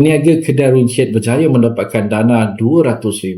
Peniaga kedai runcit berjaya mendapatkan dana RM200,000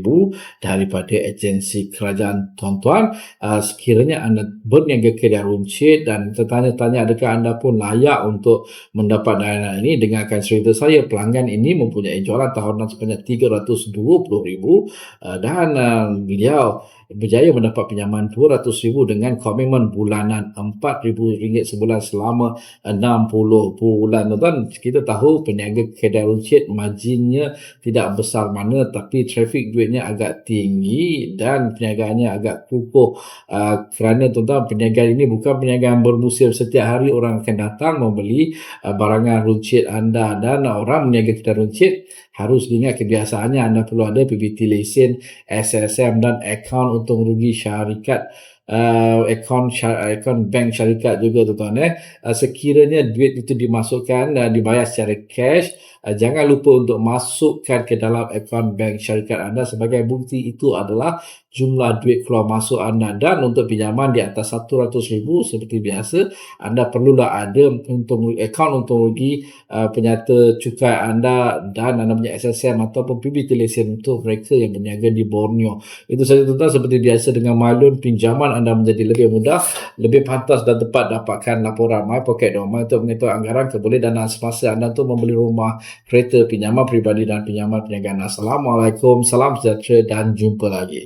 daripada agensi kerajaan tuan-tuan. Uh, sekiranya anda berniaga kedai runcit dan tertanya-tanya adakah anda pun layak untuk mendapat dana ini, dengarkan cerita saya. Pelanggan ini mempunyai jualan tahunan sebanyak RM320,000 uh, dan uh, beliau berjaya mendapat pinjaman RM200,000 dengan komitmen bulanan RM4,000 sebulan selama 60 bulan. Tuan, kita tahu peniaga kedai runcit marginnya tidak besar mana tapi trafik duitnya agak tinggi dan perniagaannya agak kukuh. Uh, kerana tuan-tuan perniagaan ini bukan perniagaan bermusim. Setiap hari orang akan datang membeli uh, barangan runcit anda dan orang meniaga kedai runcit harus diingat kebiasaannya anda perlu ada PBT lesen, SSM dan akaun untung rugi syarikat uh, akaun akaun bank syarikat juga tuan-tuan eh. Uh, sekiranya duit itu dimasukkan dan uh, dibayar secara cash uh, jangan lupa untuk masukkan ke dalam akaun bank syarikat anda sebagai bukti itu adalah jumlah duit keluar masuk anda. Dan untuk pinjaman di atas RM100,000 seperti biasa anda perlulah ada untung akaun untung rugi uh, penyata cukai anda dan anda punya SSM ataupun PBT lesen untuk mereka yang berniaga di Borneo. Itu saja tuan-tuan seperti biasa dengan Malun pinjaman anda menjadi lebih mudah lebih pantas dan tepat dapatkan laporan. My Pocket Doma untuk mengetahui anggaran keboleh dana semasa anda untuk membeli rumah kereta pinjaman peribadi dan pinjaman perniagaan. Assalamualaikum salam sejahtera dan jumpa lagi